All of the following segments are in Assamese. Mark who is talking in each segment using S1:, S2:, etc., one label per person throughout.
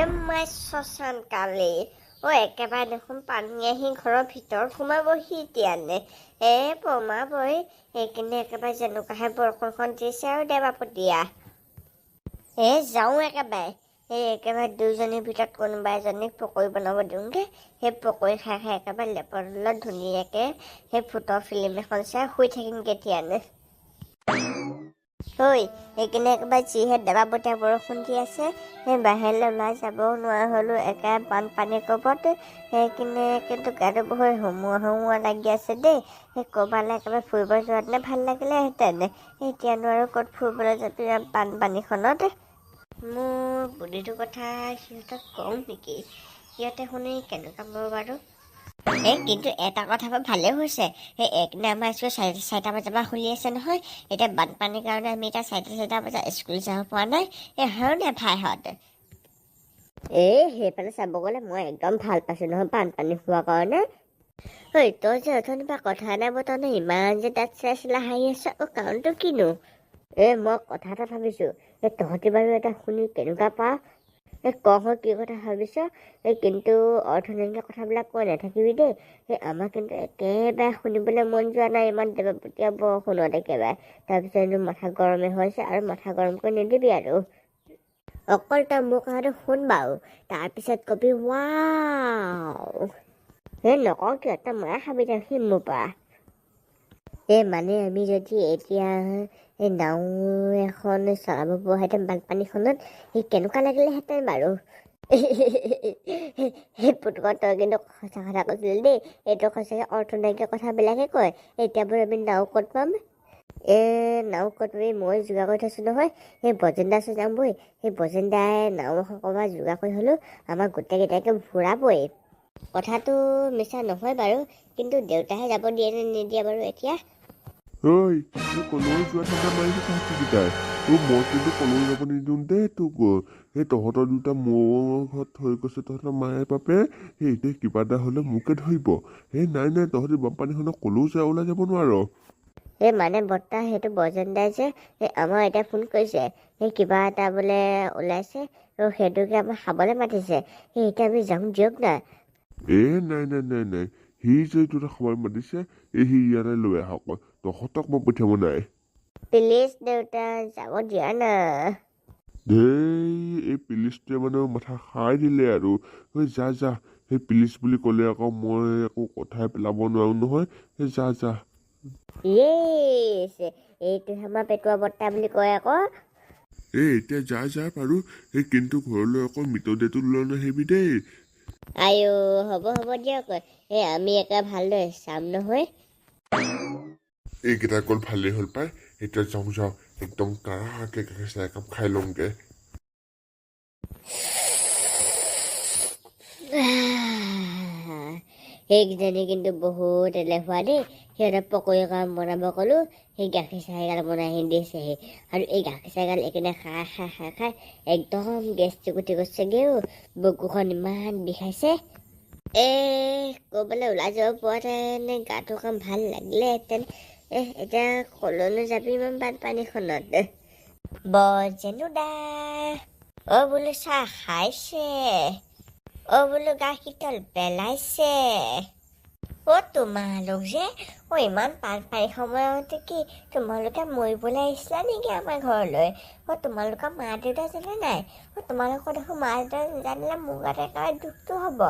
S1: মাই শ্মশান কালি অ' একেবাৰে দেখোন পানী আহি ঘৰৰ ভিতৰত সোমাবহি এতিয়ানে এ পমাবই সেইখিনি একেবাৰে যেনেকুৱাহে বৰষুণখন দিছে আৰু দেৱাপতীয়া এ যাওঁ একেবাৰে। সেই একেবাৰে দুইজনীৰ ভিতৰত কোনোবা এজনীক পকৰি বনাব দিওঁগৈ। সেই পকৰি খাই খাই একেবাৰে লেপৰ ধুনীয়াকৈ সেই ভূতৰ ফিল্ম এখন চাই শুই থাকিম কেতিয়ানে। ঐ সেইখিনি একেবাৰে যিহে দেৱাপতীয়া বৰষুণ দি আছে সেই বাহিৰলৈ ওলাই যাবও নোৱাৰা হ'লোঁ একেবাৰে বানপানীৰ ক'বত সেইখিনি কিন্তু গাটো বহুত হুমুৱা হুমুৱা লাগি আছে দেই। সেই ক'ৰবালৈ একেবাৰে ফুৰিব যোৱাতেনে ভাল লাগিলেহেঁতেন এতিয়ানো আৰু ক'ত ফুৰিবলৈ যাবি বানপানীখনত? মোৰ বুদ্ধিটোৰ কথা সিহঁতক কওঁ নেকি? সিহঁতে শুনি কেনেকুৱা বাৰু? এই কিন্তু এটা কথা বাৰু ভালেই হৈছে। সেই একদিনা আমাৰ স্কুল চাৰি চাৰিটা বজাৰ পৰা খুলি আছে নহয়। এতিয়া বানপানীৰ কাৰণে আমি এতিয়া চাৰিটা চাৰিটা বজাত স্কুল যাব পৰা নাই। এই হয় নে ভাইহঁত এই সেইফালে চাব গ'লে মই একদম ভাল পাইছোঁ নহয় বানপানী হোৱাৰ কাৰণে। ঐ তই যে অথনিৰ পৰা কথা নাই বতনে ইমান যে তাত চাই চিলা হাঁহি আছ অ' কাৰণটো কিনো? এই মই কথা এটা ভাবিছোঁ। এই তহঁতি বাৰু এটা শুনি কেনেকুৱা পা? এই কহ কি কথা ভাবিছ? এই কিন্তু অৰ্থনৈতিক কথাবিলাক কৈ নাথাকিবি দেই। সেই আমাৰ কিন্তু একেবাৰে শুনিবলৈ মন যোৱা নাই ইমান দেৱপতীয়া বৰষুণত একেবাৰে। তাৰপিছত এনেও মাথা গৰমে হৈছে আৰু মাথা গৰম কৰি নিদিবি আৰু। অকল তই মোৰ কথাটো শুন বাৰু। তাৰপিছত কবি ৱাও এই নকওঁ কিয়? তই ময়ে খাবি সি মোৰ পৰা। এই মানে আমি যদি এতিয়া এই নাও এখন চলাব পৰাহেঁতেন বানপানীখনত সেই কেনেকুৱা লাগিলেহেঁতেন বাৰু? সেই পুতুকত তই কিন্তু সঁচা কথা কৈছিলি দেই। এইটো সঁচাকৈ অৰ্থ নাইকিয়া কথাবিলাকে কয়। এতিয়াবোৰ আমি নাও ক'ত পাম? এই নাও ক'ত পাবি? মই যোগাৰ কৰি থৈছোঁ নহয়। সেই বজেন্দা ওচৰত যাম বৈ সেই বজেন্দাই নাও ক'ৰবাত যোগাৰ কৰি হ'লেও আমাক গোটেইকেইটাকে ফুৰাবই কথাটো মিছা নহয় বাৰু। কিন্তু দেউতাহে যাব দিয়ে নে নিদিয়ে বাৰু এতিয়া?
S2: ঐ তই কলৈ যোৱা ঠাণ্ডা মাৰিছে তহঁতিকেইটাই অ মই কিন্তু কলৈ যাব নিদিওঁ দেই তোক সেই তহঁতৰ দুটা মোৰ ঘৰত থৈ গৈছে তহঁতৰ মায়ে বাপে সেই এতিয়া কিবা এটা হ'লে মোকে ধৰিব সেই নাই নাই তহঁতি বানপানীখনত কলৈও যা ওলাই যাব নোৱাৰ
S1: এই মানে বৰ্তা সেইটো বজেন্দাই যে সেই আমাৰ এতিয়া ফোন কৰিছে সেই কিবা এটা বোলে ওলাইছে আৰু সেইটোকে আমাক খাবলৈ মাতিছে সেই এতিয়া আমি যাওঁ দিয়ক না
S2: এ নাই নাই নাই নাই সি যে তোৰ সময় মাতিছে এই সি ইয়াতে লৈ আহক তহঁতক মই পঠিয়াব নাই
S1: প্লিজ দেউতা যাব দিয়া না
S2: ধেই এই পিলিচটোৱে মানে মাথা খাই দিলে আৰু ঐ যা যা সেই পিলিচ বুলি ক'লে আকৌ মই একো কথাই পেলাব নোৱাৰো নহয় সেই যা যা
S1: ইয়েছ এইটো আমাৰ পেটুৱা বৰ্তা বুলি কয় আকৌ
S2: এই এতিয়া যা যা পাৰো এই কিন্তু ঘৰলৈ অকল মৃতদেহটো লৈ নাহিবি দেই
S1: আইঅ হ'ব হ'ব দিয়ক এই আমি একে ভালদৰে চাম নহয়
S2: এইকেইটা অকল ভালেই হ'ল পাই এতিয়া যাওঁ যাওঁ একদম কাৰাকে গাখীৰ চাহ একাপ খাই লওঁগে
S1: সেইকেইজনী কিন্তু বহুত এলেহুৱা দেই সিহঁতক পকৰি অকণ বনাব ক'লোঁ সেই গাখীৰ চাহ এগাল বনাই আহি দিছেহি আৰু এই গাখীৰ চাহগাল একেবাৰে খাই খাই খাই খাই একদম গেছটো উঠি গৈছেগৈও বুকুখন ইমান বিষাইছে এ ক'ৰবালৈ ওলাই যাব পৰাহেঁতেন গাটো অকণ ভালো লাগিলেহেঁতেন এ এতিয়া কলৈনো যাবি ইমান বানপানীখনত বজেনো দা অ' বোলো চাহ খাইছে অ' বোলো গাখীৰ তল পেলাইছে অ' তোমালোক যে অ' ইমান বানপানী সময়তে কি তোমালোকে মৰিবলৈ আহিছিলা নেকি আমাৰ ঘৰলৈ অ' তোমালোকৰ মা দেউতা জানে নাই অ' তোমালোকৰ দেখোন মা দেউতা জানিলে মোৰ গাত দুখটো হ'ব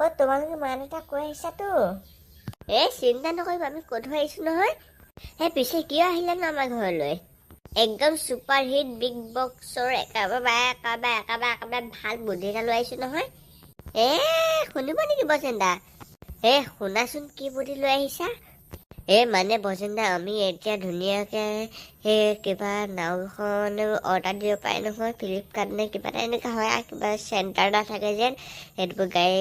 S1: অ' তোমালোকে এটা কৈ আহিছাতো এই চিন্তা নকৰিবা, আমি কৈ থৈ আহিছোঁ নহয়। সেই পিছে কিয় আহিলেনো আমাৰ ঘৰলৈ? একদম ছুপাৰ হিট, বিগ বক্সৰ একেবাৰে একেবাৰে একেবাৰে একেবাৰে ভালো বুদ্ধি এটা লৈ আহিছোঁ নহয়। এ, শুনিব নেকি বচেন্দা এ, শুনাচোন কি বুদ্ধি লৈ আহিছা? এ মানে বচেন্দা আমি এতিয়া ধুনীয়াকৈ সেই কিবা নাও এখন অৰ্ডাৰ দিব পাৰে নহয় ফ্লিপকাৰ্ট নে কিবা এটা এনেকুৱা হয় আৰু কিবা চেণ্টাৰ এটা থাকে যেন সেইটো গাড়ী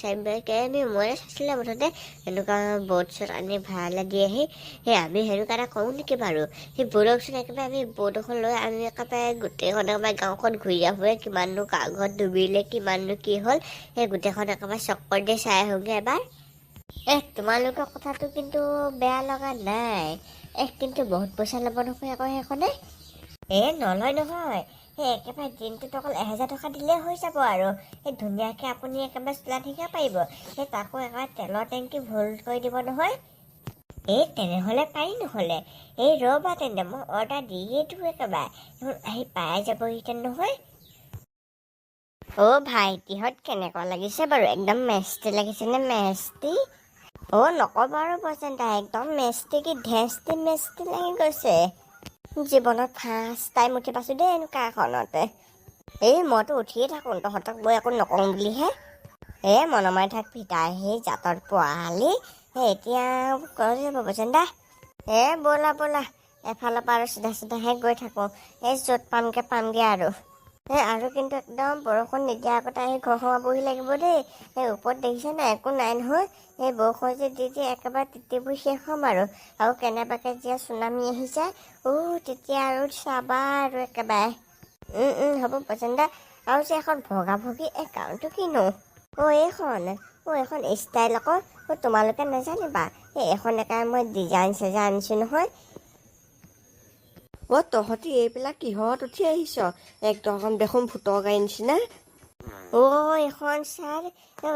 S1: চাৰিবাৰকৈ আমি মই চাইছিলে মুঠতে এনেকুৱা ব'ট চট আনি ভাড়ালৈ দি আহি সেই আমি সেনেকুৱা এটা কৰোঁ নেকি বাৰু সেই ব'টকচোন একেবাৰে আমি ব'ট এখন লৈ আমি একেবাৰে গোটেইখন একেবাৰে গাঁওখন ঘূৰি আহোঁগৈ কিমাননো কা ঘৰত ডুবিলে কিমাননো কি হ'ল সেই গোটেইখন একেবাৰে চক্কৰ দি চাই আহোঁগৈ এবাৰ। এহ তোমালোকৰ কথাটো কিন্তু বেয়া লগা নাই। এহ কিন্তু বহুত পইচা ল'ব নহয় আকৌ সেইখনে। এ নলয় নহয়। সেই একেবাৰে দিনটোত অকল এহেজাৰ টকা দিলেই হৈ যাব আৰু। সেই ধুনীয়াকৈ আপুনি একেবাৰে চলাই থাকিব পাৰিব। সেই তাকো একেবাৰে তেলৰ টেংকি ভুল কৰি দিব নহয়। এই তেনেহ'লে পাৰি নহ'লে। এই ৰ'বা তেন্তে মই অৰ্ডাৰ দিয়ে দিওঁ একেবাৰে আহি পাই যাবহিতেন নহয়। অ' ভাইটিহঁত কেনেকুৱা লাগিছে বাৰু? একদম মেষ্টি লাগিছেনে মেষ্টি অ' নক'ব আৰু বচেণ্টা একদম মেষ্টি কি ধেষ্টি মেষ্টি লাগি গৈছে। জীৱনত ফাৰ্ষ্ট টাইম উঠি পাইছোঁ দেই এনেকুৱা এখনতে এই মইতো উঠিয়ে থাকোঁ তহঁতক মই একো নকওঁ বুলিহে। এ মনে মনে থাক সেই জাতত পোৱালি। সেই এতিয়া কৈ যাব বচেণ্টা এ ব'লা ব'লা এফালৰ পৰা আৰু চিধা চিধাহে গৈ থাকোঁ। এই য'ত পামগৈ পামগৈ আৰু। এই আৰু কিন্তু একদম বৰষুণ নিদিয়া আগতে আহি ঘৰ সোমাবহি লাগিব দেই। এই ওপৰত দেখিছে নাই? একো নাই নহয়। এই বৰষুণ যে দি দিয়ে একেবাৰে তিতিবোৰ শেষ হ'ম আৰু। আৰু কেনেবাকৈ যেতিয়া চুনামি আহি যায় ও তেতিয়া আৰু চাবা আৰু একেবাৰে। হ'ব পচন্দ আৰু যে এখন ভগা ভগি একাউণ্টটো কিনো? অ' এইখন। অ' এইখন ষ্টাইল আকৌ। অ' তোমালোকে নাজানিবা। এই এখন একাই মই ডিজাইন চিজাইন আনিছোঁ নহয়।
S3: অ তহঁতি এইবিলাক কিহত উঠি আহিছ? একদম দেখোন ভূতৰ গাড়ী নিচিনা।
S1: অ' এইখন ছাৰ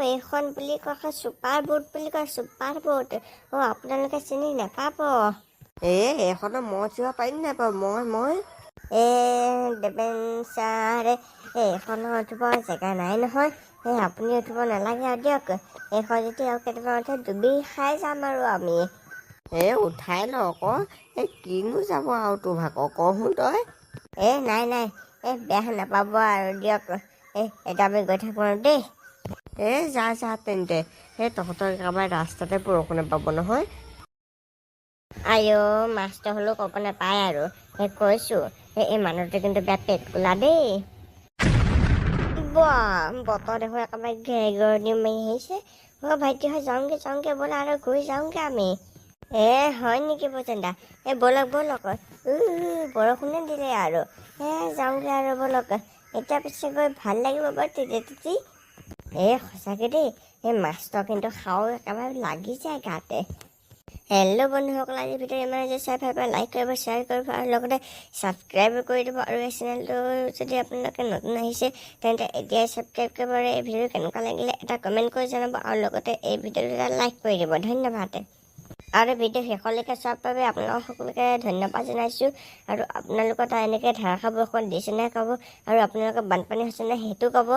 S1: এইখন বুলি কয় ছুপাৰ বোট বুলি কয় ছুপাৰ বোট। অ' আপোনালোকে চিনি নাপাব।
S3: এ এইখনত মই উঠিব পাৰিম নাই বাৰু মই মই?
S1: এ দেবেন ছাৰ এই এইখনত উঠিব জেগা নাই নহয়। এই আপুনি উঠিব নালাগে আৰু দিয়ক। এইখন যদি আৰু কেতিয়াবা উঠে ডুবি খাই যাম আৰু আমি।
S3: এ উঠাই ল আকৌ। এই কিনো যাব আৰু তোৰ ভাগৰ? কহোঁ তই।
S1: এ নাই নাই। এই বেয়া নাপাব আৰু দিয়ক। এই এতিয়া আমি গৈ থাকোঁ আৰু দেই।
S3: এ যা যা তেন্তে। সেই তহঁতৰ একেবাৰে ৰাস্তাতে বৰষুণে পাব নহয়।
S1: আইঅ' মাছটো হ'লেও ক'ব নাপায় আৰু। সেই কৈছোঁ। এই এই মানুহটো কিন্তু বেয়া পেট কোলা দেই। বতৰ দেখোন একেবাৰে ঘেগৰণি মাৰি আহিছে। অ' ভাইটি হয় যাওঁগে যাওঁগে ব'লা আৰু ঘূৰি যাওঁগে আমি। এ হয় নেকি বচেন্দা এই ব'লক ব'লক বৰষুণে দিলে আৰু। এ যাওঁগে আৰু ব'লক। এতিয়া পিছে গৈ ভাল লাগিব বাৰু তিতি তিতি। এ সঁচাকে দেই। এই মাছটো কিন্তু খাওঁ একেবাৰে লাগি যায় গাতে। হেল্ল' বন্ধুসকল আজিৰ ভিডিঅ' ইমান যে চাই ভাল পায় লাইক কৰিব শ্বেয়াৰ কৰিব আৰু লগতে ছাবস্ক্ৰাইব কৰি দিব। আৰু এই চেনেলটো যদি আপোনালোকে নতুন আহিছে তেন্তে এতিয়াই ছাবস্ক্ৰাইব কৰিব এই ভিডিঅ'টো কেনেকুৱা লাগিলে এটা কমেণ্ট কৰি জনাব। আৰু লগতে এই ভিডিঅ'টো এটা লাইক কৰি দিব। ধন্যবাদ। আৰু ভিডিঅ' শেষলৈকে চোৱাৰ বাবে আপোনালোক সকলোকে ধন্যবাদ জনাইছোঁ। আৰু আপোনালোকৰ তাত এনেকৈ ধাৰাসাৰ বৰষুণ দিছে নাই ক'ব। আৰু আপোনালোকৰ বানপানী হৈছে নাই সেইটো ক'ব।